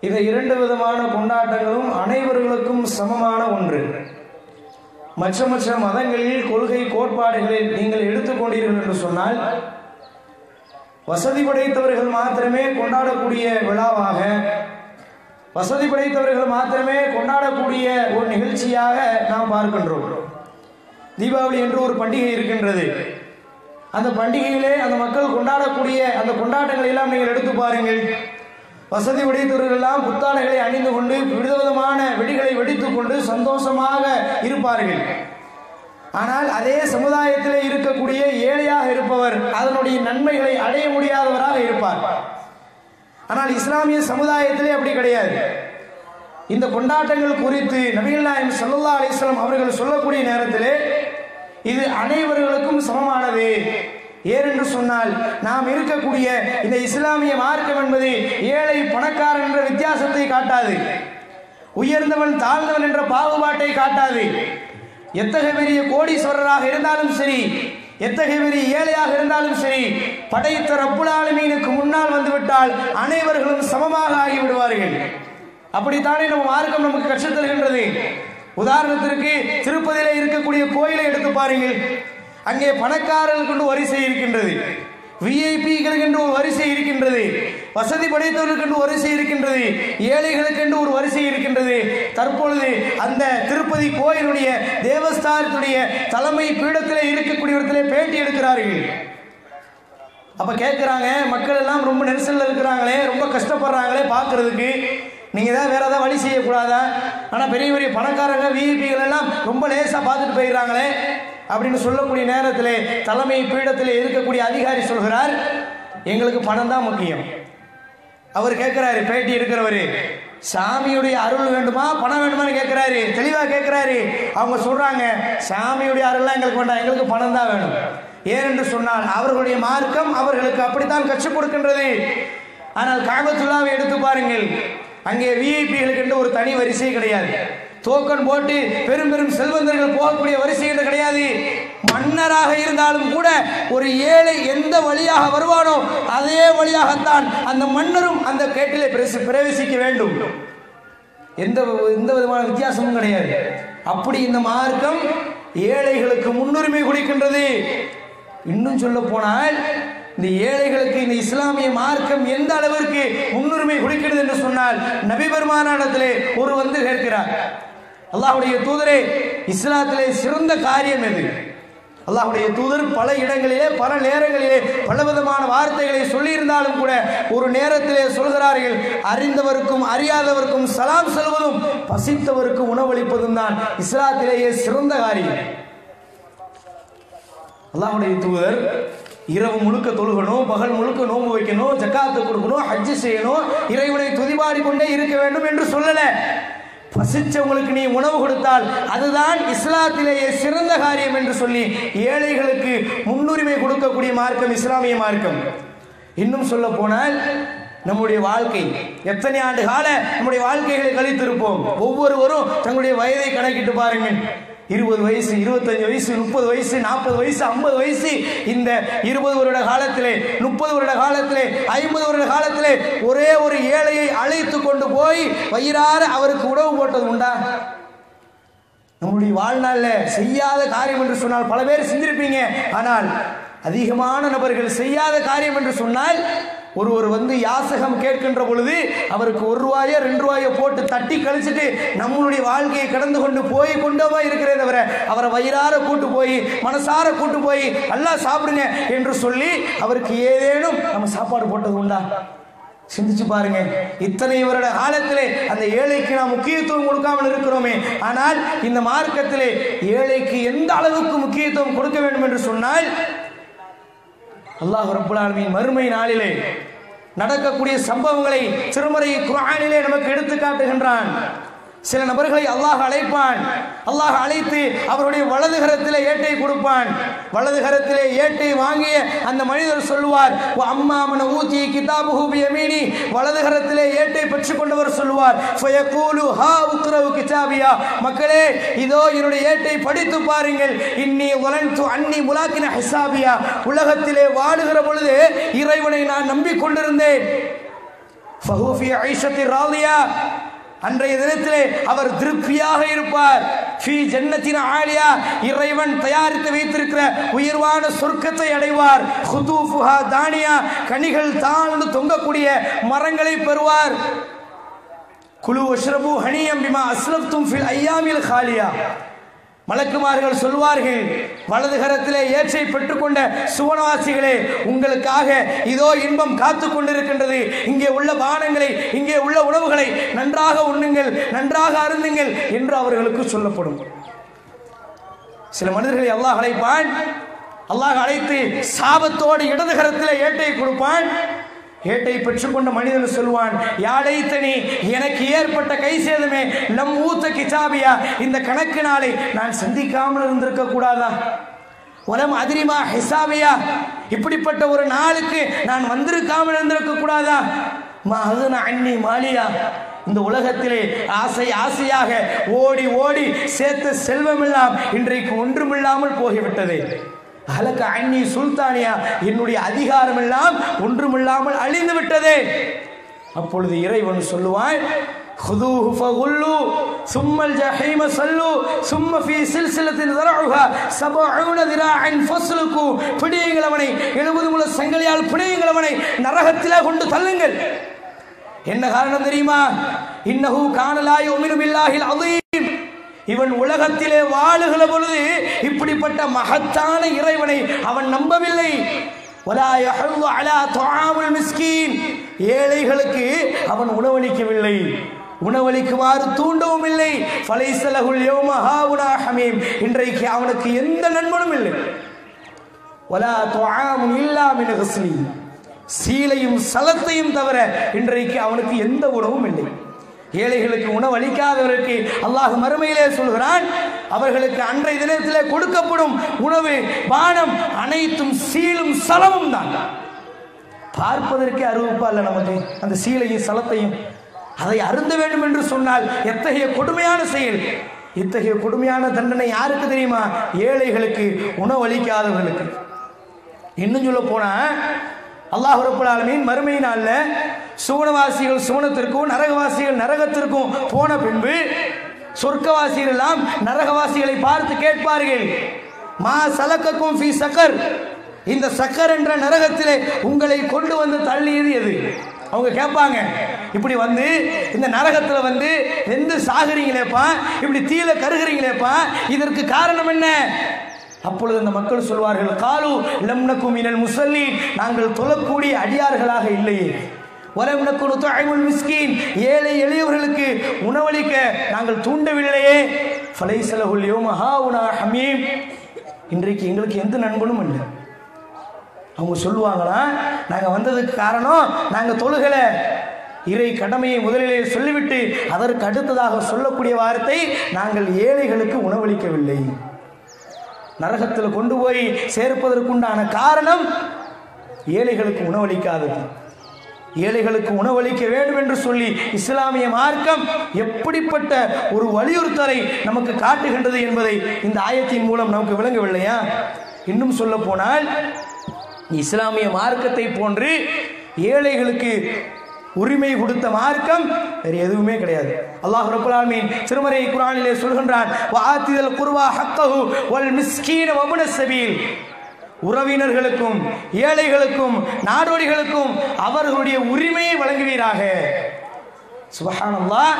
இந்த இரண்டு விதமான கொண்டாட்டங்களும் அனைவர்களுக்கும் சமமான ஒன்று. மற்ற மற்ற மதங்களில் கொள்கை கோட்பாடுகளில் நீங்கள் எடுத்துக்கொண்டீர்கள் என்று சொன்னால் வசதி படைத்தவர்கள் மாத்திரமே கொண்டாடக்கூடிய விழாவாக வசதி படைத்தவர்கள் மாத்திரமே கொண்டாடக்கூடிய ஒரு நிகழ்ச்சியாக நாம் பார்க்கின்றோம். தீபாவளி என்று ஒரு பண்டிகை இருக்கின்றது. அந்த பண்டிகையிலே அந்த மக்கள் கொண்டாடக்கூடிய அந்த கொண்டாட்டங்களை எல்லாம் நீங்கள் எடுத்து பாருங்கள். வசதி படைத்தவர்கள் எல்லாம் புத்தாடைகளை அணிந்து கொண்டு விதவிதமான வெடிகளை வெடித்துக் கொண்டு சந்தோஷமாக இருப்பார்கள். ஆனால் அதே சமுதாயத்திலே இருக்கக்கூடிய ஏழையாக இருப்பவர் அதனுடைய நன்மைகளை அடைய முடியாதவராக இருப்பார். ஆனால் இஸ்லாமிய சமுதாயத்திலே அப்படி கிடையாது. இந்த கொண்டாட்டங்கள் குறித்து நபிகள் நாயம் சல்லா அலிஸ்லாம் அவர்கள் சொல்லக்கூடிய நேரத்திலே இது அனைவர்களுக்கும் சமமானது. ஏனென்று சொன்னால் நாம் இருக்கக்கூடிய இந்த இஸ்லாமிய மார்க்கம் என்பது ஏழை பணக்காரன் என்ற வித்தியாசத்தை காட்டாது. உயர்ந்தவன் தாழ்ந்தவன் என்ற பாகுபாட்டை காட்டாது. எத்தகைய பெரிய கோடீஸ்வரராக இருந்தாலும் சரி எத்தகைய பெரிய ஏழையாக இருந்தாலும் சரி படைத்த ரப்புலாலுமீனுக்கு முன்னால் வந்துவிட்டால் அனைவர்களும் சமமாக ஆகிவிடுவார்கள். அப்படித்தானே நம்ம மார்க்கம் நமக்கு கற்றுத் தருகின்றது உதாரணத்திற்கு திருப்பதியில இருக்கக்கூடிய கோயிலை எடுத்து பாருங்கள். அங்கே பணக்காரர்களுக்கு என்று வரிசை இருக்கின்றது. விஐபிகளுக்கு என்று ஒரு வரிசை இருக்கின்றது. வசதி படைத்தவர்களுக்கு என்று வரிசை இருக்கின்றது. ஏழைகளுக்கு என்று ஒரு வரிசை இருக்கின்றது. தற்பொழுது அந்த திருப்பதி கோயிலுடைய தேவஸ்தானத்துடைய தலைமை பீடத்தில் இருக்கக்கூடியவர்களை பேட்டி எடுக்கிறார்கள். அப்ப கேட்குறாங்க மக்கள் எல்லாம் ரொம்ப நெரிசல்ல இருக்கிறாங்களே ரொம்ப கஷ்டப்படுறாங்களே பார்க்கறதுக்கு நீங்க தான் வேற ஏதாவது வழி செய்யக்கூடாதா? ஆனா பெரிய பெரிய பணக்காரங்க விஐபிகள் எல்லாம் ரொம்ப லேசா பார்த்துட்டு போயிடுறாங்களே. அப்படின்னு சொல்லக்கூடிய நேரத்தில் தலைமை பீடத்தில் இருக்கக்கூடிய அதிகாரி சொல்கிறார் எங்களுக்கு பணம் தான் முக்கியம். அவர் கேட்கிறாரு பேட்டி எடுக்கிறவரு சாமியுடைய அருள் வேண்டுமா பணம் வேண்டுமான்னு கேட்கிறாரு தெளிவாக கேட்கிறாரு. அவங்க சொல்றாங்க சாமியுடைய அருள்லாம் எங்களுக்கு வேண்டாம் எங்களுக்கு பணம் தான் வேணும். ஏனென்று சொன்னால் அவர்களுடைய மார்க்கம் அவர்களுக்கு அப்படித்தான் கற்றுக் கொடுக்கின்றது. ஆனால் காபத்துல்லாவை எடுத்து பாருங்கள் அங்கே விஐபிகளுக்கு என்று ஒரு தனி வரிசை கிடையாது. டோக்கன் போட்டு பெரும் பெரும் செல்வந்தர்கள் போகக்கூடிய வரிசை என்று கிடையாது. மன்னராக இருந்தாலும் கூட ஒரு ஏழை எந்த வழியாக வருவானோ அதே வழியாகத்தான் அந்த மன்னரும் அந்த கேட்டிலே பிரவேசிக்க வேண்டும். எந்த எந்த விதமான வித்தியாசமும் கிடையாது. அப்படி இந்த மார்க்கம் ஏழைகளுக்கு முன்னுரிமை கொடுக்கின்றது. இன்னும் சொல்ல போனால் இந்த ஏழைகளுக்கு இந்த இஸ்லாமிய மார்க்கம் எந்த அளவிற்கு முன்னுரிமை கொடுக்கிறது என்று சொன்னால் நபிபெருமானிடத்திலே ஒரு வந்து கேட்கிறார். அல்லாஹுடைய தூதரே இஸ்லாத்திலே சிறந்த காரியம் எது? அல்லாஹுடைய தூதர் பல இடங்களிலே பல நேரங்களிலே பலவிதமான வார்த்தைகளை சொல்லியிருந்தாலும் கூட ஒரு நேரத்திலே சொல்கிறார்கள் அறிந்தவருக்கும் அறியாதவருக்கும் சலாம் செல்வதும் பசித்தவருக்கு உணவளிப்பதும் தான் இஸ்லாத்திலேயே சிறந்த காரியம். அல்லாஹுடைய தூதர் இரவு முழுக்க தொழுகணும் பகல் முழுக்க நோன்பு வைக்கணும் ஜக்காத்து கொடுக்கணும் ஹஜ்ஜு செய்யணும் இறைவனை துதிபாடி கொண்டே இருக்க வேண்டும் என்று சொல்லல. பசிச்சவங்களுக்கு நீ உணவு கொடுத்தால் அதுதான் இஸ்லாத்திலேயே சிறந்த காரியம் என்று சொல்லி ஏழைகளுக்கு முன்னுரிமை கொடுக்கக்கூடிய மார்க்கம் இஸ்லாமிய மார்க்கம். இன்னும் சொல்ல போனால் நம்முடைய வாழ்க்கை எத்தனை ஆண்டு கால நம்முடைய வாழ்க்கைகளை கழித்திருப்போம். ஒவ்வொருவரும் தங்களுடைய வயதை கணக்கிட்டு பாருங்கள். இருபது வயசு இருபத்தஞ்சு வயசு முப்பது வயசு நாற்பது வயசு ஐம்பது வயசு. இந்த இருபது வருட காலத்திலே முப்பது வருட காலத்திலே ஐம்பது வருட காலத்திலே ஒரே ஒரு ஏழையை அழைத்து கொண்டு போய் வயிறார அவருக்கு உணவு போட்டது உண்டா? நம்முடைய வாழ்நாளில் செய்யாத காரியம் என்று சொன்னால் பல பேர் செஞ்சிருப்பீங்க ஆனால் அதிகமான நபர்கள் செய்யாத காரியம் என்று சொன்னால் ஒருவர் வந்து யாசகம் கேட்கின்ற பொழுது அவருக்கு ஒரு ரூபாயோ ரெண்டு ரூபாயோ போட்டு தட்டி கழிச்சிட்டு நம்மளுடைய வாழ்க்கையை கடந்து கொண்டு போய் கொண்டவா இருக்கிறே தவிர அவரை வயிறார கூட்டு போய் மனசார கூட்டு போய் நல்லா சாப்பிடுங்க என்று சொல்லி அவருக்கு ஏதேனும் நம்ம சாப்பாடு போட்டது உண்டா? சிந்திச்சு பாருங்க. இத்தனை வருட காலத்திலே அந்த ஏழைக்கு நாம் முக்கியத்துவம் கொடுக்காமல் இருக்கிறோமே. ஆனால் இந்த மார்க்கத்திலே ஏழைக்கு எந்த அளவுக்கு முக்கியத்துவம் கொடுக்க வேண்டும் என்று சொன்னால் அல்லாஹ் ரப்புல் மறுமை நாளிலே நடக்கக்கூடிய சம்பவங்களை திருமறை குரானிலே நமக்கு எடுத்து காட்டுகின்றான். சில நபர்களை அல்லாஹ் அழைப்பான். அல்லாஹ் அழைத்து அவருடைய வலதுகரத்திலே ஏட்டை கொடுப்பான். வலது கரத்திலே ஏட்டை வாங்கிய அந்த மனிதர் சொல்லுவார் அம்மாமன ஊத்தி கிதாபு மீனி வலது கரத்திலே ஏட்டை பெற்றுக்கொண்டவர் சொல்லுவார் ஃபயகூலு ஹா உக்ரவு கிதாபியா. மக்களே இதோ என்னுடைய ஏட்டை படித்து பாருங்கள். இன்னி வலன்து அன்னி முலாக்கின ஹிசாபியா. உலகத்திலே வாழுகிற பொழுது இறைவனை நான் நம்பிக்கொண்டிருந்தேன். ஃபஹூஃபி ஐஷத்தி ராலியா அன்றைய தினத்திலே அவர் திருப்தியாக இருப்பார். ஃபி ஜன்னத்தின் ஆலியா இறைவன் தயாரித்து வைத்திருக்கிற உயர்வான சொர்க்கத்தை அடைவார். ஹுதூஃபுஹா தானியா கனிகள் தாழ்ந்து தொங்கக்கூடிய மரங்களை பெறுவார். குழு அஷ்ரபு ஹனியம் பிமா அஸ்லப்தும் ஃபில் ஐயாமில் காலியா மலக்குமார்கள் சொல்வார்கள் வலதுகரத்திலே ஏற்றை பெற்றுக்கொண்ட சுவனவாசிகளே உங்களுக்காக இதோ இன்பம் காத்து கொண்டிருக்கின்றது. இங்கே உள்ள பானங்களை இங்கே உள்ள உணவுகளை நன்றாக உண்ணுங்கள் நன்றாக அருந்துங்கள் என்று அவர்களுக்கு சொல்லப்படும். சில மனிதர்களை அல்லாஹ் அழைப்பான் அல்லாஹ் அழைத்து சாபத்தோடு இடது கரத்திலே ஏட்டை கொடுப்பான். ஏட்டை பெற்றுக்கொண்ட மனிதன் சொல்வான் யாழைத்தனி எனக்கு ஏற்பட்ட கை சேதமே நம் ஊத்த கிச்சாபியா இந்த கணக்கு நாளை நான் சந்திக்காமல் இருந்திருக்க கூடாதா? உரம் அதிரிமா ஹிசாபியா? இப்படிப்பட்ட ஒரு நாளுக்கு நான் வந்திருக்காமல் இருந்திருக்க கூடாதா? அண்ணி மாலியா? இந்த உலகத்திலே ஆசை ஆசையாக ஓடி ஓடி சேர்த்த செல்வமெல்லாம் இன்றைக்கு ஒன்றுமில்லாமல் போகிவிட்டது. அலக்க அன்னி சுல்தானியா என்னுடைய அதிகாரம் எல்லாம் ஒன்றுமில்லாமல் அழிந்து விட்டதே அப்பொழுது இறைவன் சொல்லுவான் خذوه فغلوا ثم الجحيم صلوا ثم في سلسلة ذرعها سبعون ذراعا فاسلكوا பிடியுங்கள் அவனை எழுபது முழு சங்கிலியால் பிடியுங்கள் அவனை நரகத்திலே கொண்டு தள்ளுங்கள் என்ன காரணம் தெரியுமா இன்னஹு கானலா யுமினு பில்லாஹில் அதீம் இவன் உலகத்திலே வாழுகிற பொழுது இப்படிப்பட்ட மகத்தான இறைவனை அவன் நம்பவில்லை. ஏழைகளுக்கு அவன் உணவளிக்கவில்லை. உணவளிக்குமாறு தூண்டவும் இல்லை. பலைசலகுல் யோமஹாவுனா இன்றைக்கு அவனுக்கு எந்த நண்பனும் இல்லை. ஒலா துவாமும் இல்லா மினகஸ்லி சீலையும் சலத்தையும் தவிர இன்றைக்கு அவனுக்கு எந்த உணவும் இல்லை. ஏழைகளுக்கு உணவளிக்காதவருக்கு அல்லாஹ் மறுமையிலே சொல்கிறான் அவர்களுக்கு அன்றைய தினத்திலே கொடுக்கப்படும் உணவு பானம் அனைத்தும் சீலும் சலமும் தான். பார்ப்பதற்கே அருவப்பா இல்லை நமக்கு அந்த சீலையும் சலத்தையும். அதை அருந்த வேண்டும் என்று சொன்னால் எத்தகைய கொடுமையான செயல்? இத்தகைய கொடுமையான தண்டனை யாருக்கு தெரியுமா? ஏழைகளுக்கு உணவளிக்காதவர்களுக்கு. இன்னும் சொல்ல போனா அல்லாஹ் ரப்பல் ஆலமீன் மறுமை நாள்ல சுவனவாசிகள் சுவனத்திற்கும் நரகவாசிகள் நரகத்திற்கும் போன பின்பு சொர்க்கவாசிகள் எல்லாம் நரகவாசிகளை பார்த்து கேட்பார்கள். மா சலக்கக்கும் ஃபி சக்கர். இந்த சக்கர் என்ற நரகத்திலே உங்களை கொண்டு வந்து தள்ளியது எது? அவங்க கேட்பாங்க. இப்படி வந்து இந்த நரகத்தில் வந்து எந்த சாகுறீங்களேப்பா? இப்படி தீல கருகிறீங்களேப்பா? இதற்கு காரணம் என்ன? அப்பொழுது அந்த மக்கள் சொல்வார்கள் காலு லம்னக்கும் மினல் முசல்லி நாங்கள் தொழக்கூடிய அடியார்களாக இல்லையே. வலம் நக்குனு ஏழை எளியவர்களுக்கு உணவளிக்க நாங்கள் தூண்டவில்லையே. ஃபலைசலஹுல் யௌம ஹாவுனா ஹமீம். இன்றைக்கு எங்களுக்கு எந்த நண்பனும் இல்லை. அவங்க சொல்லுவாங்களா நாங்கள் வந்ததுக்கு காரணம் நாங்கள் தொழுகலை. இறை கடமையை முதலிலே சொல்லிவிட்டு அதற்கு அடுத்ததாக சொல்லக்கூடிய வார்த்தை நாங்கள் ஏழைகளுக்கு உணவளிக்கவில்லை. நரகத்தில் கொண்டு போய் சேர்ப்பதற்குண்டான காரணம் ஏழைகளுக்கு உணவளிக்காதது. ஏழைகளுக்கு உணவளிக்க வேண்டும் என்று சொல்லி இஸ்லாமிய மார்க்கம் எப்படிப்பட்ட ஒரு வலியுறுத்தலை நமக்கு காட்டுகின்றது என்பதை இந்த ஆயத்தின் மூலம் நமக்கு விளங்கவில்லையா? இன்னும் சொல்ல போனால் இஸ்லாமிய மார்க்கத்தை போன்று ஏழைகளுக்கு உரிமை கொடுத்த மார்க்கம் வேறு எதுவுமே கிடையாது. அல்லாஹ் ரபுல்லாமீன் திருமறை குரானிலே சொல்கின்றான் வாத்திதல் குருவா ஹக்கஹு வல் மிஸ்கீன வபுன சபீல். உறவினர்களுக்கும் ஏழைகளுக்கும் நாடோடிகளுக்கும் அவர்களுடைய உரிமையை வழங்குவீராக. சுபஹானல்லாஹ்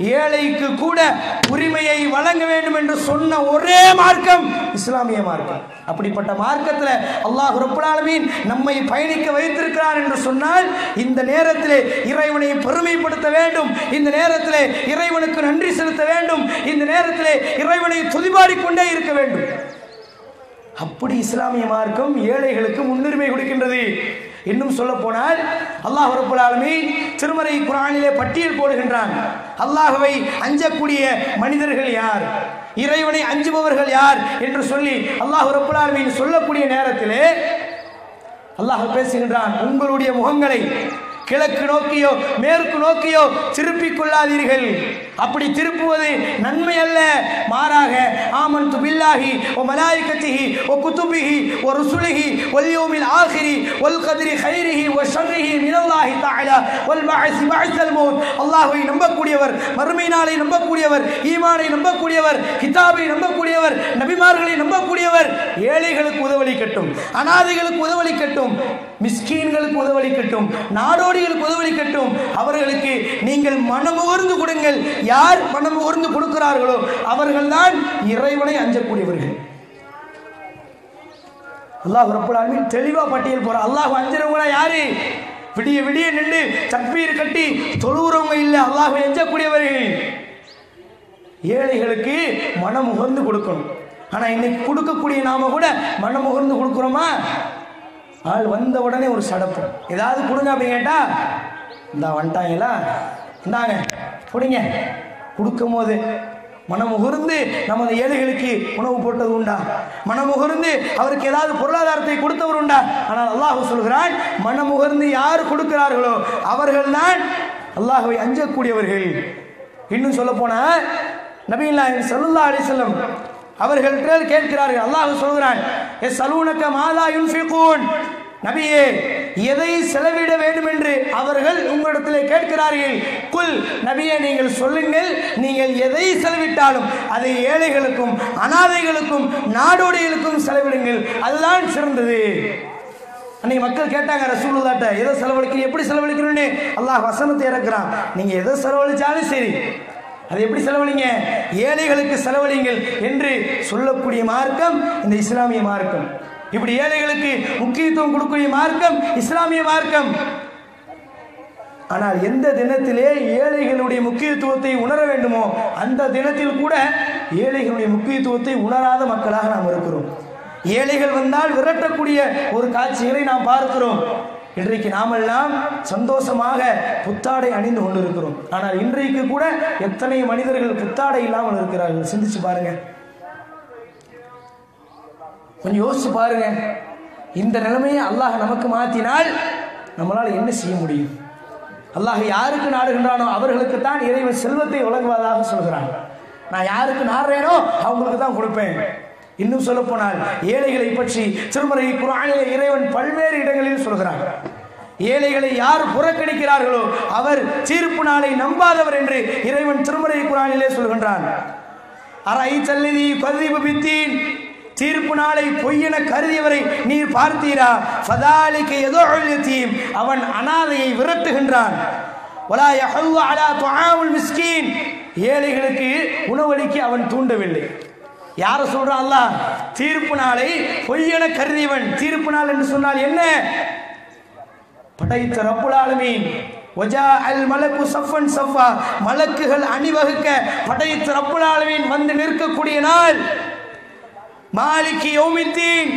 ஏழைக்கு கூட உரிமையை வழங்க வேண்டும் என்று சொன்ன ஒரே மார்க்கம் இஸ்லாமிய மார்க்கம். அப்படிப்பட்ட மார்க்கத்தில் அல்லாஹ் ரப்பல் நம்மை பயணிக்க வைத்திருக்கிறார் என்று சொன்னால் இந்த நேரத்தில் இறைவனை பெருமைப்படுத்த வேண்டும் இந்த நேரத்தில் இறைவனுக்கு நன்றி செலுத்த வேண்டும் இந்த நேரத்தில் இறைவனை துதிபாடிக்கொண்டே இருக்க வேண்டும். அப்படி இஸ்லாமிய மார்க்கம் ஏழைகளுக்கு முன்னுரிமை கொடுக்கின்றது. இன்னும் சொல்ல போனால் அல்லாஹ் ரப்பல் ஆலமீன் திருமறை குரானிலே பட்டியல் போடுகின்றான். அல்லாஹுவை அஞ்சக்கூடிய மனிதர்கள் யார்? இறைவனை அஞ்சுபவர்கள் யார் என்று சொல்லி அல்லாஹ் ரப்பல் சொல்லக்கூடிய நேரத்திலே அல்லாஹ் பேசுகின்றான் உங்களுடைய முகங்களை கிழக்கு நோக்கியோ மேற்கு நோக்கியோ திருப்பிக் கொள்ளாதீர்கள். அப்படி திருப்புவது நன்மை அல்ல மாறாக ஆமன் பில்லாஹி ஓ மலாய்கத்திஹி ஓ குத்துபிஹி ஓ ருசுலிஹி ஒல் யோமில் ஆஹிரி ஒல் கதிரி ஹைரிஹி ஓ ஷர்ரிஹி மினல்லாஹி தஆலா ஒல் பஅசி பஅஸல் மௌத். அல்லாஹுவை நம்பக்கூடியவர் மறுமை நாளை நம்பக்கூடியவர் ஈமானை நம்பக்கூடியவர் கிதாபை நம்பக்கூடியவர் நபிமார்களை நம்பக்கூடியவர் ஏழைகளுக்கு உதவளிக்கட்டும் அனாதைகளுக்கு உதவளிக்கட்டும் மிஸ்கீன்களுக்கு உதவளிக்கட்டும் நாடோடிகளுக்கு உதவளிக்கட்டும் அவர்களுக்கு நீங்கள் மனமுகர்ந்து கொடுங்கள். யார் மனமுகர்ந்து கொடுக்கிறார்களோ அவர்கள்தான் இறைவனை அஞ்சக்கூடியவர்கள். அல்லாஹ் ரப்பல் தெளிவாக பட்டியல் போற அல்லாஹ் அஞ்சுறவங்களா யாரு? விடிய விடிய நின்று தக்பீர் கட்டி தொழுகிறவங்க இல்லை. அல்லாஹ் எஞ்சக்கூடியவர்கள் ஏழைகளுக்கு மனம் உகர்ந்து கொடுக்கணும். ஆனால் இன்னைக்கு கொடுக்கக்கூடிய நாம கூட மனம் உகர்ந்து கொடுக்குறோமா? ஆள் வந்த உடனே ஒரு சடப்பு. ஏதாவது கொடுங்க அப்படின்னு கேட்டா இந்த வந்துட்டாங்களா? இந்தாங்க கொடுங்க கொடுக்கும் போது மனமுகர்ந்து நமது ஏழைகளுக்கு உணவு போட்டது உண்டா? மனமுகர்ந்து அவருக்கு ஏதாவது பொருளாதாரத்தை கொடுத்தவர் உண்டா? ஆனால் அல்லாஹ் சொல்கிறான் மனமுகர்ந்து யார் கொடுக்கிறார்களோ அவர்கள்தான் அல்லாஹுவை அஞ்சக்கூடியவர்கள். இன்னும் சொல்ல போனா நபிகள் சல்லா அலிசல்லம் அவர்கள்ட்ட கேட்கிறார்கள். அல்லாஹ் சொல்கிறான் எஸ் சலூனக்க மாதா யுன்ஃபிகூன். நபியே எதை செலவிட வேண்டும் என்று அவர்கள் உங்களிடத்தில் கேட்கிறார்கள்? குல் நபியே நீங்கள் சொல்லுங்கள் நீங்கள் எதை செலவிட்டாலும் அதை ஏழைகளுக்கும் அனாதைகளுக்கும் நாடோடிகளுக்கும் செலவிடுங்கள். அதுதான் சிறந்தது. அன்னைக்கு மக்கள் கேட்டாங்க ரசூலுல்லாட்ட எதை செலவழிக்கணும் எப்படி செலவழிக்கணும்னு அல்லாஹ் வசனத்தை இறக்குறான். நீங்கள் எதை செலவழிச்சாலும் சரி அதை எப்படி செலவழிங்க? ஏழைகளுக்கு செலவழிங்கள் என்று சொல்லக்கூடிய மார்க்கம் இந்த இஸ்லாமிய மார்க்கம். இப்படி ஏழைகளுக்கு முக்கியத்துவம் கொடுக்கக்கூடிய மார்க்கம் இஸ்லாமிய மார்க்கம். ஆனால் எந்த தினத்திலே ஏழைகளுடைய முக்கியத்துவத்தை உணர வேண்டுமோ அந்த தினத்தில் கூட ஏழைகளுடைய முக்கியத்துவத்தை உணராத மக்களாக நாம் இருக்கிறோம். ஏழைகள் வந்தால் விரட்டக்கூடிய ஒரு காட்சிகளை நாம் பார்க்கிறோம். இன்றைக்கு நாமெல்லாம் சந்தோஷமாக புத்தாடை அணிந்து கொண்டிருக்கிறோம். ஆனால் இன்றைக்கு கூட எத்தனை மனிதர்கள் புத்தாடை இல்லாமல் இருக்கிறார்கள்? சிந்திச்சு பாருங்கள் கொஞ்சம் யோசிச்சு பாருங்க. இந்த நிலைமையை அல்லாஹ் நமக்கு மாற்றினால் நம்மளால் என்ன செய்ய முடியும்? அல்லாஹ் யாருக்கு நாடுகின்றானோ அவர்களுக்கு தான் இறைவன் செல்வத்தை வழங்குவதாக சொல்கிறான். நான் யாருக்கு நாடுறேனோ அவங்களுக்கு தான் கொடுப்பேன். இன்னும் சொல்ல போனால் ஏழைகளை பற்றி திருமறை குரானிலே இறைவன் பல்வேறு இடங்களில் சொல்கிறான். ஏழைகளை யார் புறக்கணிக்கிறார்களோ அவர் தீர்ப்பு நாளை நம்பாதவர் என்று இறைவன் திருமறை குரானிலே சொல்கின்றான். அரை சல்லிதி பதிவு பித்தீன் தீர்ப்பு நாளை பொய்யென கருதியவரை நீர் பார்த்தீரா? ஃபதாலிக்கு ஏதோ தீம் அவன் அனாதையை விரட்டுகின்றான். வலா யஹல்லு அலா துஆமுல் மிஸ்கீன். ஏழைகளுக்கு உணவளிக்க அவன் தூண்டவில்லை. யார சொல்றான் அல்லாஹ்? தீர்ப்பு நாளை பொய்யென கருதியவன். தீர்ப்பு நாள் என்று சொன்னால் என்ன? படைத்த ரப்புல் ஆலமீன். ஒஜா அல் மலக்கு சஃபன் சஃபா. மலக்குகள் அணிவகுக்க படைத்த ரப்புல் ஆலமீன் வந்து நிற்கக்கூடிய நாள். மாலிக்கு யோமித்தீன்.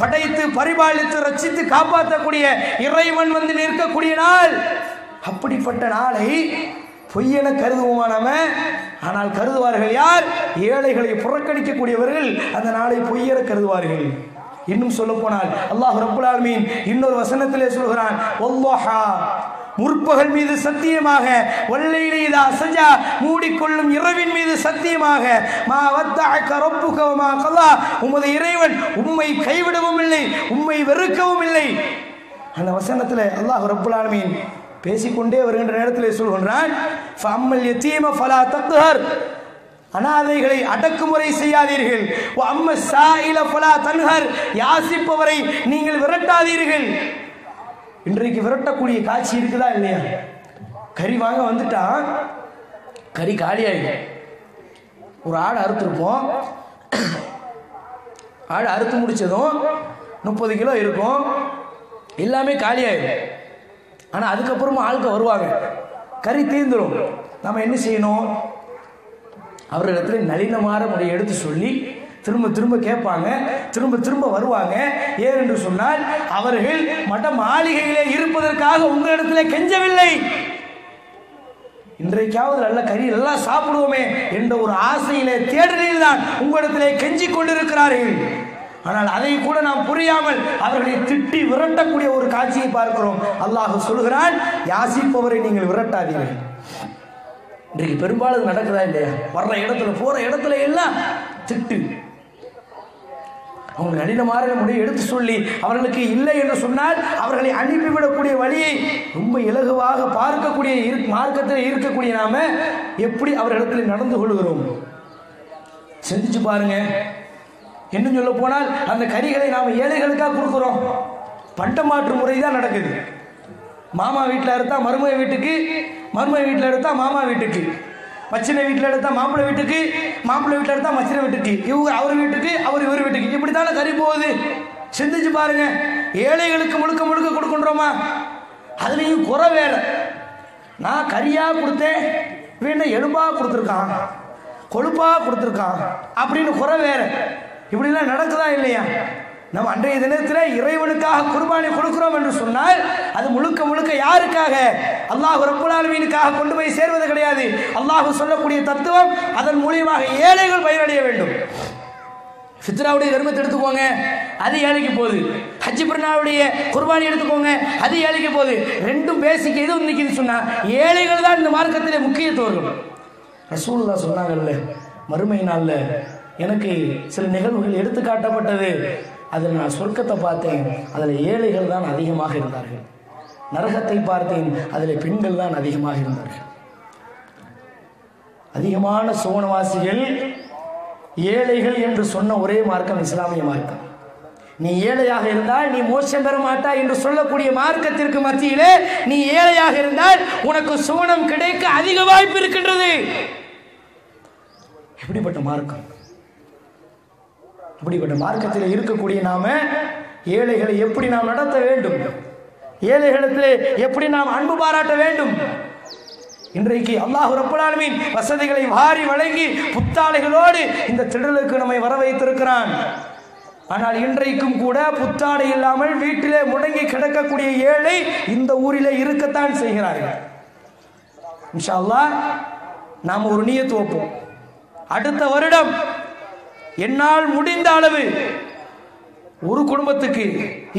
படைத்து பரிபாலித்து ரச்சித்து காப்பாற்றக்கூடிய இறைவன் வந்து நிற்கக்கூடிய நாள். அப்படிப்பட்ட நாளை பொய்யென கருதுவோமா நாம? ஆனால் கருதுவார்கள் யார்? ஏழைகளை புறக்கணிக்கக்கூடியவர்கள் அந்த நாளை பொய்யென கருதுவார்கள். இன்னும் சொல்ல போனால் அல்லாஹ் ரபுல் ஆலமீன் இன்னொரு வசனத்திலே சொல்கிறான் முற்பகல் மீது சத்தியமாக ஒல்லையிலே இதா அசஜா மூடிக்கொள்ளும் இரவின் மீது சத்தியமாக மா வத்தாக்க ரொப்புகவமா கல்லா உமது இறைவன் உம்மை கைவிடவும் இல்லை உம்மை வெறுக்கவும் இல்லை அந்த வசனத்தில் அல்லாஹ் ரப்புல் பேசிக்கொண்டே வருகின்ற நேரத்தில் சொல்கின்றான் அம்மல் எத்தீம ஃபலா தத்துஹர் அனாதைகளை அடக்குமுறை செய்யாதீர்கள். அம்ம சாயில ஃபலா தன்ஹர் யாசிப்பவரை நீங்கள் விரட்டாதீர்கள். இன்றைக்கு விரட்டக்கூடிய காட்சி இருக்குதா இல்லையா? கறி வாங்க வந்துட்டா கறி காலியாயிடும் ஒரு ஆடு அறுத்துருப்போம். ஆடு அறுத்து முடிச்சதும் முப்பது கிலோ இருக்கும். எல்லாமே காலியாயிடும் ஆனால் அதுக்கப்புறமா ஆளுக்கு வருவாங்க. கறி தீர்ந்துடும் நம்ம என்ன செய்யணும்? அவர்களிடத்தில் நளினமான முறையை எடுத்து சொல்லி திரும்ப திரும்ப கேட்பாங்க திரும்ப திரும்ப வருவாங்க. ஏன் என்று சொன்னால் அவர்கள் மட மாளிகையிலே இருப்பதற்காக உங்களிடத்தில் கெஞ்சவில்லை. இன்றைக்காவது நல்ல கறி நல்லா சாப்பிடுவோமே என்ற ஒரு ஆசையிலே தேடலில் தான் உங்களிடத்திலே கெஞ்சி கொண்டிருக்கிறார்கள். ஆனால் அதை கூட நாம் புரியாமல் அவர்களை திட்டி விரட்டக்கூடிய ஒரு காட்சியை பார்க்கிறோம். அல்லாஹ் சொல்கிறான் யாசிப்பவரை நீங்கள் விரட்டாதீர்கள். இன்றைக்கு பெரும்பாலும் நடக்குதா இல்லையா? வர்ற இடத்துல போற இடத்துல எல்லாம் திட்டு. அவங்க நளினமான முறையை எடுத்து சொல்லி அவர்களுக்கு இல்லை என்று சொன்னால் அவர்களை அனுப்பிவிடக்கூடிய வழியை ரொம்ப இலகுவாக பார்க்கக்கூடிய இரு- மார்க்கத்தில் இருக்கக்கூடிய நாம எப்படி அவர்களிடத்தில் நடந்து கொள்கிறோம்? சிந்திச்சு பாருங்க. இன்னும் சொல்ல போனால் அந்த கறிகளை நாம் ஏழைகளுக்காக கொடுக்குறோம். பண்டமாற்று முறை தான் நடக்குது. மாமா வீட்டில் எடுத்தா மருமக வீட்டுக்கு மருமக வீட்டில் எடுத்தா மாமா வீட்டுக்கு. மச்சினை வீட்டில் எடுத்தால் மாப்பிள்ளை வீட்டுக்கு மாப்பிள்ளை வீட்டில் எடுத்தால் மச்சினை வீட்டுக்கு. இவங்க அவர் வீட்டுக்கு அவர் இவர் வீட்டுக்கு. இப்படி தானே கறி போகுது. சிந்திச்சு பாருங்க. ஏழைகளுக்கு முழுக்க முழுக்க கொடுக்கின்றோமா? அதுலேயும் குறை வேற. நான் கறியாக கொடுத்தேன் இவன் எலும்பாக கொடுத்துருக்கான் கொழுப்பாக கொடுத்துருக்கான் அப்படின்னு குறை வேற. இப்படிலாம் நடக்குதா இல்லையா? நம்ம அன்றைய தினத்தில் இறைவனுக்காக குர்பானி கொடுக்கிறோம் என்று சொன்னால் அது முழுக்க முழுக்க யாருக்காக? அல்லாஹ் ரப்புல் கொண்டு போய் சேர்வது கிடையாது. அல்லாஹு சொல்லக்கூடிய தத்துவம் அதன் மூலியமாக ஏழைகள் பயனடைய வேண்டும். ஃபித்ராவுடைய தர்மத்தை எடுத்துக்கோங்க அது ஏழைக்கு போகுது. ஹஜ்ஜி பிரணாவுடைய குர்பானி எடுத்துக்கோங்க அது ஏழைக்கு போகுது. ரெண்டும் பேசிக் எது நிற்கிது சொன்னால் ஏழைகள் தான் இந்த மார்க்கத்திலே முக்கியத்துவம் ரசூல்லா சொன்னாங்கல்ல மறுமை நாளில் எனக்கு சில நிகழ்வுகள் எடுத்து காட்டப்பட்டது அதில் நான் சொர்க்கத்தை பார்த்தேன். அதில் ஏழைகள் தான் அதிகமாக இருந்தார்கள். நரகத்தை பார்த்தேன். அதில் பெண்கள் தான் அதிகமாக இருந்தார்கள். அதிகமான சோனவாசிகள் ஏழைகள் என்று சொன்ன ஒரே மார்க்கம் இஸ்லாமிய மார்க்கம். நீ ஏழையாக இருந்தால் நீ மோசம் பெற மாட்டாய் என்று சொல்லக்கூடிய மார்க்கத்திற்கு மத்தியிலே நீ ஏழையாக இருந்தால் உனக்கு சோனம் கிடைக்க அதிக வாய்ப்பு இருக்கின்றது. எப்படிப்பட்ட மார்க்கம்? இப்படிப்பட்ட மார்க்கத்தில் இருக்கக்கூடிய நாம ஏழைகளை எப்படி நாம் நடத்த வேண்டும்? ஏழைகளத்தில் எப்படி நாம் அன்பு பாராட்ட வேண்டும்? இன்றைக்கு அல்லாஹ் ரப்பலாலுமின் வசதிகளை வாரி வழங்கி புத்தாடைகளோடு இந்த திடலுக்கு நம்மை வர வைத்திருக்கிறான் ஆனால் இன்றைக்கும் கூட புத்தாடை இல்லாமல் வீட்டிலே முடங்கி கிடக்கக்கூடிய ஏழை இந்த ஊரிலே இருக்கத்தான் செய்கிறார்கள். இன்ஷா அல்லாஹ் நாம் ஒரு நீயத்து வைப்போம். அடுத்த வருடம் என்னால் முடிந்த அளவு ஒரு குடும்பத்துக்கு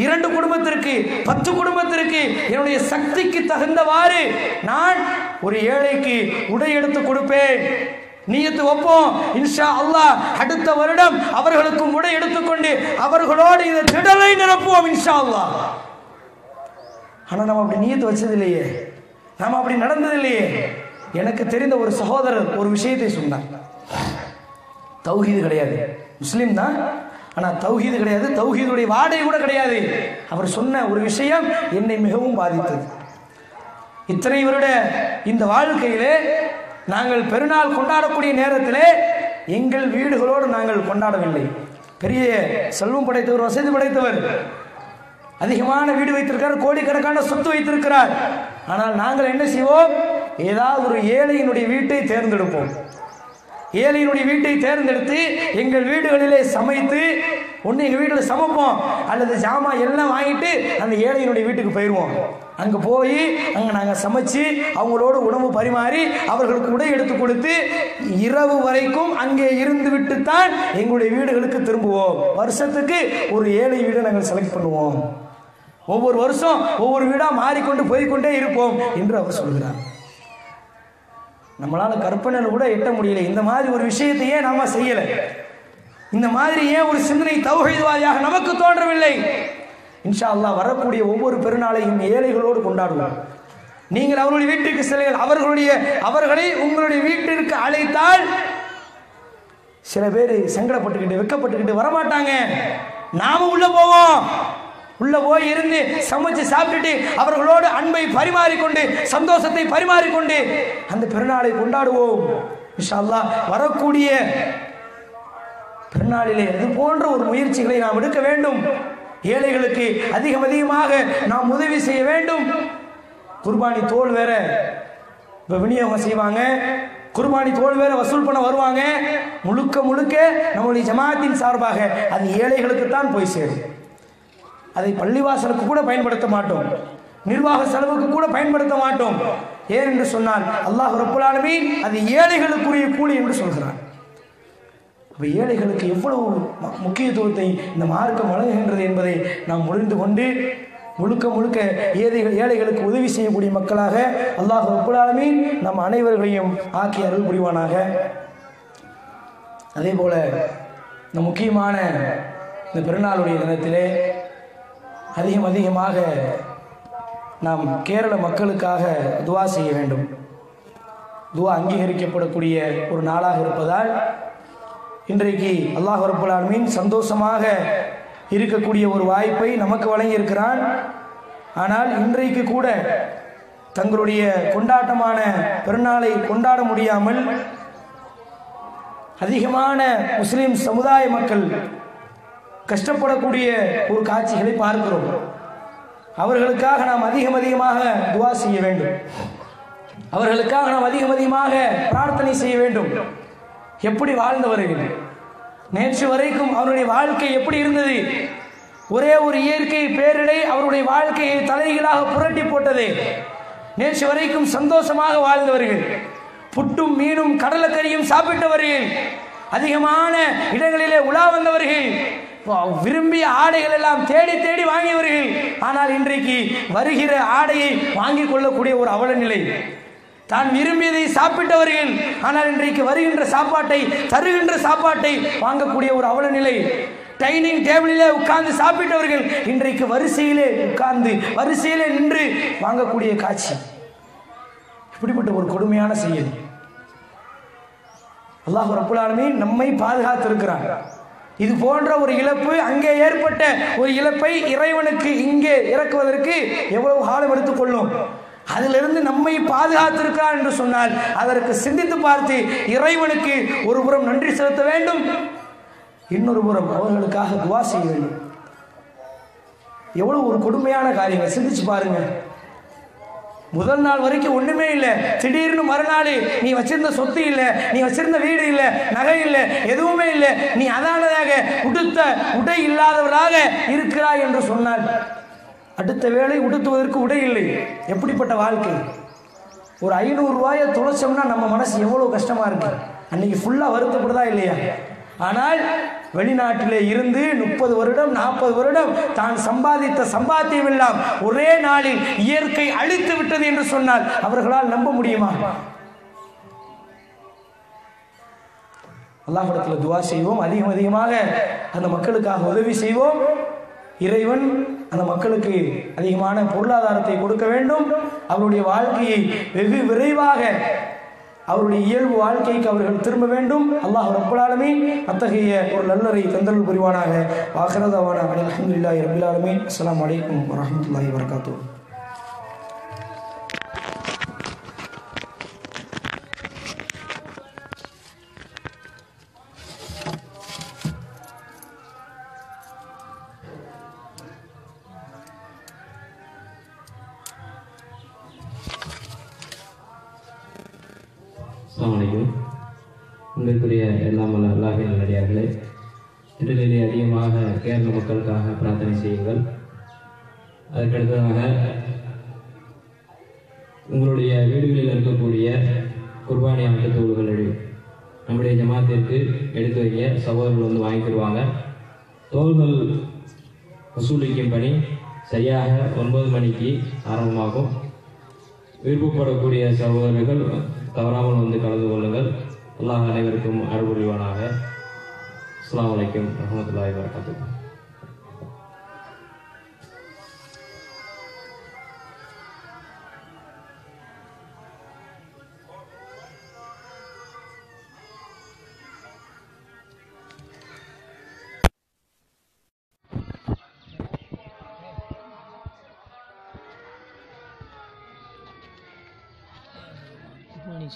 இரண்டு குடும்பத்திற்கு பத்து குடும்பத்திற்கு என்னுடைய சக்திக்கு தகுந்தவாறு நான் ஒரு ஏழைக்கு உடை எடுத்து கொடுப்பேன். நீயத்து வைப்போம் இன்ஷா அல்லாஹ் அடுத்த வருடம் அவர்களுக்கும் உடை எடுத்துக்கொண்டு அவர்களோடு இந்த திடலை நிரப்புவோம் இன்ஷா அல்லாஹ். ஆனா நம்ம அப்படி நீயத்து வச்சது இல்லையே நம்ம அப்படி நடந்தது இல்லையே எனக்கு தெரிந்த ஒரு சகோதரர் ஒரு விஷயத்தை சொன்னார். தௌஹீது கிடையாது. முஸ்லீம் தான். ஆனால் தௌஹீது கிடையாது. தௌஹீதுடைய வாடகை கூட கிடையாது. அவர் சொன்ன ஒரு விஷயம் என்னை மிகவும் பாதித்தது. இத்தனை வருட இந்த வாழ்க்கையிலே நாங்கள் பெருநாள் கொண்டாடக்கூடிய நேரத்திலே எங்கள் வீடுகளோடு நாங்கள் கொண்டாடவில்லை. பெரிய செல்வம் படைத்தவர் வசதி படைத்தவர். அதிகமான வீடு வைத்திருக்கிறார் கோடிக்கணக்கான சொத்து வைத்திருக்கிறார். ஆனால் நாங்கள் என்ன செய்வோம்? ஏதாவது ஒரு ஏழையினுடைய வீட்டை தேர்ந்தெடுப்போம். ஏழையினுடைய வீட்டை தேர்ந்தெடுத்து எங்கள் வீடுகளிலே சமைத்து ஒன்று எங்கள் வீட்டில் சமைப்போம். அல்லது ஜாமான் எல்லாம் வாங்கிட்டு அந்த ஏழையினுடைய வீட்டுக்கு போயிடுவோம் அங்கே போய் அங்கே நாங்கள் சமைச்சு அவங்களோட உணவு பரிமாறி அவர்களுக்கு உடை எடுத்து கொடுத்து இரவு வரைக்கும் அங்கே இருந்து விட்டு தான் எங்களுடைய வீடுகளுக்கு திரும்புவோம். வருஷத்துக்கு ஒரு ஏழை வீடை நாங்கள் செலக்ட் பண்ணுவோம். ஒவ்வொரு வருஷம் ஒவ்வொரு வீடாக மாறிக்கொண்டு போய்க்கொண்டே இருப்போம் என்று அவர் சொல்கிறார். நம்மளால கற்பனையில் கூட எட்ட முடியல. இந்த மாதிரி ஒரு விஷயத்தையே நாம செய்யலை. இந்த மாதிரி ஏன் ஒரு சிந்தனை தௌஹீத்வாதியாக நமக்கு தோன்றவில்லை? இன்ஷா அல்லாஹ் வரக்கூடிய ஒவ்வொரு பெருநாளையும் ஏழைகளோடு கொண்டாடுவோம். நீங்கள் அவர்களுடைய வீட்டுக்கு செல்லுங்கள். அவர்களுடைய அவர்களை உங்களுடைய வீட்டிற்கு அழைத்தால் சில பேர் சங்கடப்பட்டுக்கிட்டு வெக்கப்பட்டுக்கிட்டு வரமாட்டாங்க. நாம உள்ள போவோம். உள்ள போய் இருந்து சமைச்சு சாப்பிட்டுட்டு அவர்களோடு அன்பை பரிமாறிக்கொண்டு சந்தோஷத்தை பரிமாறிக்கொண்டு அந்த பெருநாளை கொண்டாடுவோம். இன்ஷா வரக்கூடிய பெருநாளிலே இது போன்ற ஒரு முயற்சிகளை நாம் எடுக்க வேண்டும். ஏழைகளுக்கு அதிகம் அதிகமாக நாம் உதவி செய்ய வேண்டும். குர்பானி தோல் வேற இப்போ விநியோகம் செய்வாங்க. குர்பானி தோல் வேற வசூல் பண்ண வருவாங்க. முழுக்க முழுக்க நம்முடைய ஜமாத்தின் சார்பாக அது ஏழைகளுக்கு தான் போய் சேரும். அதை பள்ளிவாசலுக்கு கூட பயன்படுத்த மாட்டோம். நிர்வாக செலவுக்கு கூட பயன்படுத்த மாட்டோம். ஏன் என்று சொன்னால் அல்லாஹ் ரப்புல் அது ஏழைகளுக்குரிய கூலி என்று சொல்கிறான். அப்ப ஏழைகளுக்கு எவ்வளவு முக்கியத்துவத்தை இந்த மார்க்கம் வழங்குகின்றது என்பதை நாம் முடிந்து கொண்டு முழுக்க முழுக்க ஏழைகள் ஏழைகளுக்கு உதவி செய்யக்கூடிய மக்களாக அல்லாஹ் ரப்புல் நம் அனைவர்களையும் ஆக்கி அருள் புரிவானாக. அதே போல இந்த முக்கியமான இந்த பெருநாளுடைய தினத்திலே அதிகம் அதிகமாக நாம் கேரள மக்களுக்காக துவா செய்ய வேண்டும். துவா அங்கீகரிக்கப்படக்கூடிய ஒரு நாளாக இருப்பதால் இன்றைக்கு அல்லாஹ் ரப்பல் மீன் சந்தோஷமாக இருக்கக்கூடிய ஒரு வாய்ப்பை நமக்கு வழங்கியிருக்கிறான். ஆனால் இன்றைக்கு கூட தங்களுடைய கொண்டாட்டமான பெருநாளை கொண்டாட முடியாமல் அதிகமான முஸ்லீம் சமுதாய மக்கள் கஷ்டப்படக்கூடிய ஒரு காட்சிகளை பார்க்கிறோம். அவர்களுக்காக நாம் அதிகம் அதிகமாக துவா செய்ய வேண்டும். அவர்களுக்காக நாம் அதிகம் அதிகமாக பிரார்த்தனை செய்ய வேண்டும். எப்படி வாழ்ந்தவர்கள் நேற்று வரைக்கும் அவருடைய வாழ்க்கை எப்படி இருந்தது? ஒரே ஒரு இயற்கை பேரிடை அவருடைய வாழ்க்கையை தலைகளாக புரட்டி போட்டது. நேற்று வரைக்கும் சந்தோஷமாக வாழ்ந்தவர்கள் புட்டும் மீனும் கடலக்கறியும் சாப்பிட்டவர்கள் அதிகமான இடங்களிலே உலா வந்தவர்கள் விரும்பிய ஆடைகள் எல்லாம் தேடி தேடி வாங்கியவர்கள். ஆனால் இன்றைக்கு வருகிற ஆடையை வாங்கிக் கொள்ளக்கூடிய ஒரு அவல நிலை தான் விரும்பியதை சாப்பிட்டவர்கள் ஆனால் இன்றைக்கு வருகின்ற சாப்பாட்டை தருகின்ற சாப்பாட்டை வாங்கக்கூடிய ஒரு அவல நிலை டைனிங் டேபிளிலே உட்கார்ந்து சாப்பிட்டவர்கள் இன்றைக்கு வரிசையிலே உட்கார்ந்து வரிசையிலே நின்று வாங்கக்கூடிய காட்சி. இப்படிப்பட்ட ஒரு கொடுமையான செயல். அல்லாஹ் ரப்புல் ஆலமீன் நம்மை பாதுகாத்திருக்கிறான். இது போன்ற ஒரு இழப்பு அங்கே ஏற்பட்ட ஒரு இழப்பை இறைவனுக்கு இங்கே இறக்குவதற்கு எவ்வளவு காலம் எடுத்துக்கொள்ளும்? அதிலிருந்து நம்மை பாதுகாத்திருக்கிறார் என்று சொன்னால் அதற்கு சிந்தித்து பார்த்து இறைவனுக்கு ஒரு புறம் நன்றி செலுத்த வேண்டும். இன்னொரு புறம் அவர்களுக்காக துவா செய்ய வேண்டும். எவ்வளவு ஒரு கொடுமையான காரியங்கள். சிந்திச்சு பாருங்கள். முதல் நாள் வரைக்கும் ஒண்ணுமே இல்லை. திடீர்னு மறுநாள் நீ வச்சிருந்த சொத்து இல்லை நீ வச்சிருந்த வீடு இல்லை நகை இல்லை எதுவுமே இல்லை. நீ அதானதாக உடுத்த உடை இல்லாதவராக இருக்கிறாய் என்று சொன்னார் அடுத்த வேளை உடுத்துவதற்கு உடை இல்லை. எப்படிப்பட்ட வாழ்க்கை? ஒரு ஐநூறு ரூபாயை தொலைச்சோம்னா நம்ம மனசு எவ்வளவு கஷ்டமா இருக்கு. அன்னைக்கு ஃபுல்லா வருத்தப்படுதா இல்லையா? ஆனால் வெளிநாட்டிலே இருந்து முப்பது வருடம் நாற்பது வருடம் தான் சம்பாதித்த சம்பாத்தியம் எல்லாம் ஒரே நாளில் இயற்கை அழித்து விட்டது என்று சொன்னால் அவர்களால் நம்ப முடியுமா? அல்லாஹிடத்தில் துவா செய்வோம். அதிகம் அதிகமாக அந்த மக்களுக்காக உதவி செய்வோம். இறைவன் அந்த மக்களுக்கு அதிகமான பொருளாதாரத்தை கொடுக்க வேண்டும். அவருடைய வாழ்க்கையை வெகு விரைவாக அவருடைய இயல்பு வாழ்க்கைக்கு அவர்கள் திரும்ப வேண்டும். அல்லாஹ் ரப்புலாலுமே அத்தகைய ஒரு நல்லரை தந்தல் புரிவானாக. வாகரதாவான அலமதுல்லாஹி ரபில் ஆலமீன். அஸ்ஸலாமு அலைக்கும் வரஹ்மத்துல்லாஹி வரகாத்தூ அஸ்ஸலாமு அலைக்கும் உங்களுக்குரிய எல்லாம் வல்ல அல்லாஹின் நல்லடியார்களே இதிலே அதிகமாக கேரள மக்களுக்காக பிரார்த்தனை செய்யுங்கள். அதற்கடுத்ததாக உங்களுடைய வீடுகளில் இருக்கக்கூடிய குர்பானி ஆட்டு தோல்கள் நம்முடைய ஜமாத்திற்கு எடுத்து வைங்க சகோதரர்கள் வந்து வாங்கிக்கிடுவாங்க தோள்கள் வசூலிக்கும் பணி சரியாக ஒன்பது மணிக்கு ஆரம்பமாகும். விருப்பப்படக்கூடிய சகோதரர்கள் தவறாமல் வந்து கலந்து கொள்ளுங்கள். அல்லாஹ் அனைவருக்கும் அருள்புரிவானாக அஸ்லாம் வலைக்கம் வரஹ்மத்துல்லாஹி வரகாத்துஹு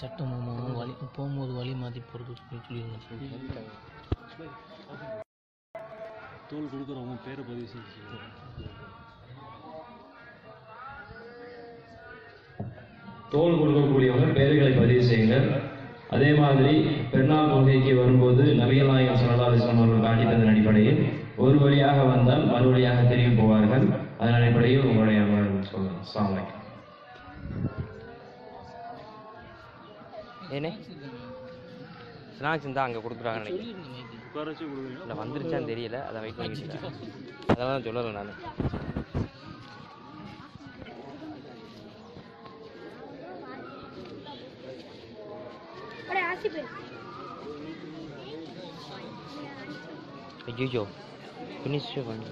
சட்டமாமா? வழி போகும்போது வழி மாற்றி போகிறது சொல்லி சொல்லியிருந்தேன் தோல் கொடுக்குறவங்க பேரை பதிவு செஞ்சு தோல் கொடுக்கக்கூடியவங்க பெயர்களை பதிவு செய்யுங்கள். அதே மாதிரி பெருநாள் கொள்கைக்கு வரும்போது நபிகள் நாயகம் சல்லா அலிஸ்லாம் அவர்கள் காட்டி தந்தன் அடிப்படையில் ஒரு வழியாக வந்தால் மறு வழியாக திரும்பி போவார்கள். அதன் அடிப்படையில் உங்களுடைய சொல்லுங்கள். அஸ்ஸலாமு அலைக்கும். ஏனே? ஸ்நாக்ஸ் இருந்தால் அங்கே கொடுத்துருவாங்க நினைக்கிறேன். இல்லை வந்துருச்சான்னு தெரியல. அதை வெயிட் பண்ணிக்கிட்டு இருக்கேன். அதெல்லாம் தான் சொல்லலை நான். ஐயோ ஃபினிஷ் பண்ணி.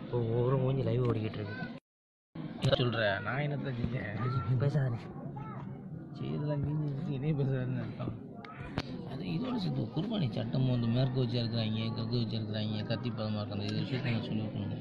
இப்போ ஒவ்வொரு மூஞ்சி லைவ் ஓடிக்கிட்டு இருக்கு. சொல்கிற நான் என்னத்தை செஞ்சேன் பேசாதே. செய்தெல்லாம் நீங்க இதே பேசுறாருன்னு அர்த்தம். அது இதோட சேர்த்து குர்பானி சட்டம் வந்து மேற்கு வச்சு இருக்கிறாங்க கக்கு வச்சு இருக்கிறாங்க கத்தி பதமாக இருக்கிற இது விஷயத்தை நான் சொல்லி வைக்கணும்